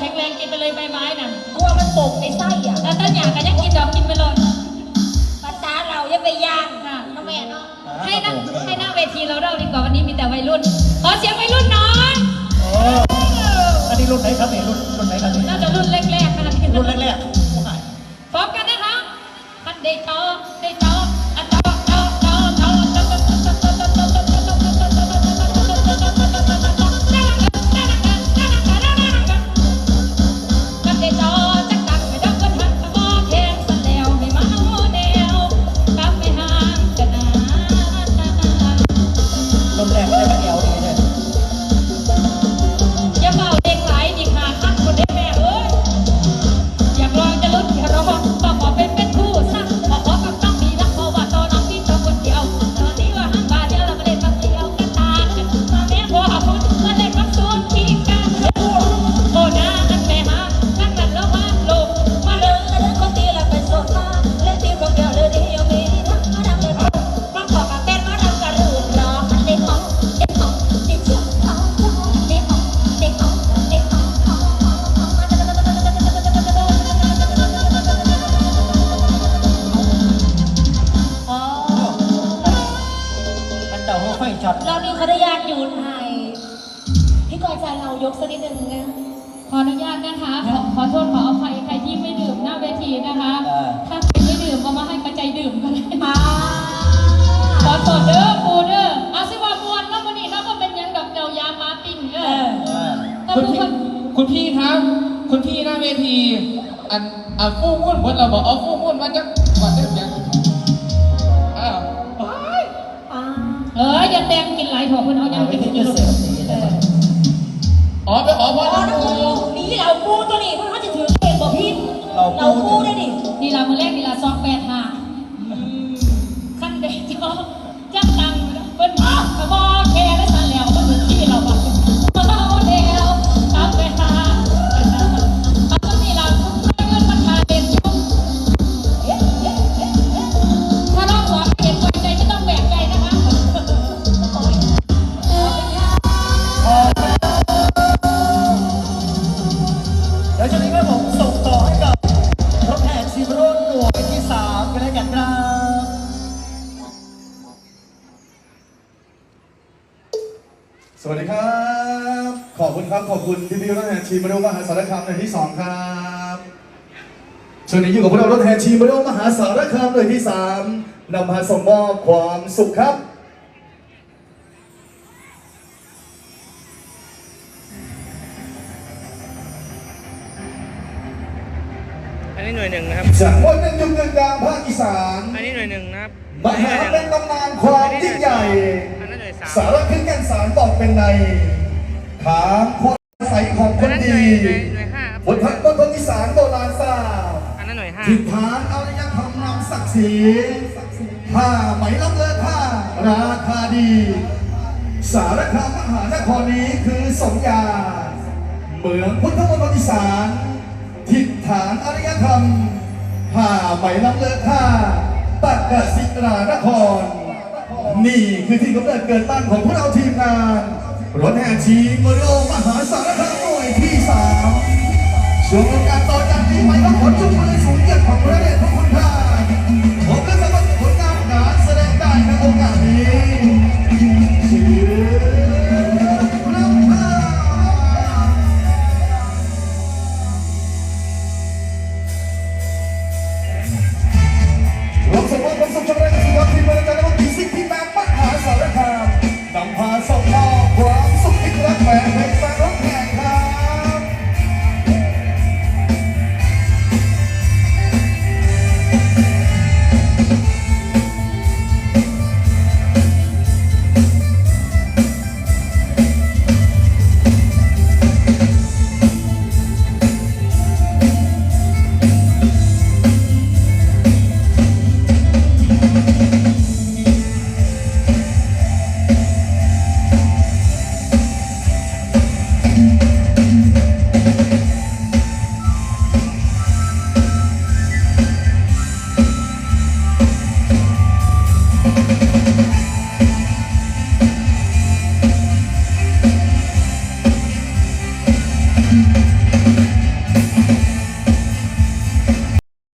แข็งแรงกินไปเลยใบไม้น่ะกลัวมันตกในไส้อะแล้วต้นอยากก็ยังกินดอกกินไปเลยภาษาเราอย่าไปย่างค่ะน้องแม่เนาะให้นั่งให้นั่งเวทีเราเราดีกว่าวันนี้มีแต่วัยรุ่น ขอเสียงวัยรุ่นหนอนอันนี้รุ่นไหนครับเนี่ยรุ่นรุ่นไหนครับน่าจะรุ่นแรกๆนะคะรุ่นแรกๆ ยใจเรายกสักนิดหนึ่งนะขออนุญาตนะคะขอขอโทษขออภัยใครที่ไม่ดื่มหน้าเวทีนะคะถ้าใครไม่ดื่มก็มาให้กระใจดื่มกันเลยขอโทษเด้อปูเด้ออาซิวามวนแล้ววันนี้เราก็เป็นหยังดอกเดียวยามาปิ้งเด้อแต่คุณผู้พี่คนคุณพี่ครับ คุณพี่หน้าเวที อันอะฟู่มุ่นเพิ่นเราบอกเอาฟู่มุ่นมาจากก่อนเรื่องยังอ้าวเอออย่าแตงกินหลายถั่วเพิ่นเอายังเอาไปกินที่กินจะเสิร์ฟดีนะ อ๋อไปขอพรหลวงปู่นี่เราปูตัวนี้มันเขาจะถือเองบอกพี่เราเราพูปูดได้ดินี่ลามือแรกนี่ลาซองแปดห้า คุณครับ ขอบคุณพี่พี่รถแห่ทีมมาริโอมหาสารคามในที่สองครับช่วงนี้อยู่กับพวกเรารถแห่ทีมมาริโอมหาสารคามเลยที่สามนำพาส่งมอบความสุขครับอันนี้หน่วยหนึ่งนะครับ จากวันหนึ่งยุคหนึ่งกลางภาคอีสานอันนี้หน่วยหนึ่งนะครับมหาเป็นตำนานความยิ่งใหญ่ อันนั้นหน่วยสามสารขึ้นกันสารบอกเป็นใน ถามความใสของคอันนนั้นหดีน่วยหน่วยหน่วยห้าครับบนทักต้นคนอีสานโบราณทราบอันนั้นหน่วยห้าทิฏฐานอารยธรรมนำศักดิ์ศรีผ้าไหมล้ำเลิศผ้าราคาดี สารคามมหานครนี้คือสมญาเมืองพุทธมณฑลอีสานทิฏฐานอารยธรรมผ้าไหมล้ำเลิศผ้าตักกศิรานคร นี่คือที่กำเนิดเกิดตั้งของพวกเราทีมงาน รถแห่ชีมโรมหาสารคามหน่วยที่สามช่วงการต่อจากนี้ไปก็ขอจุด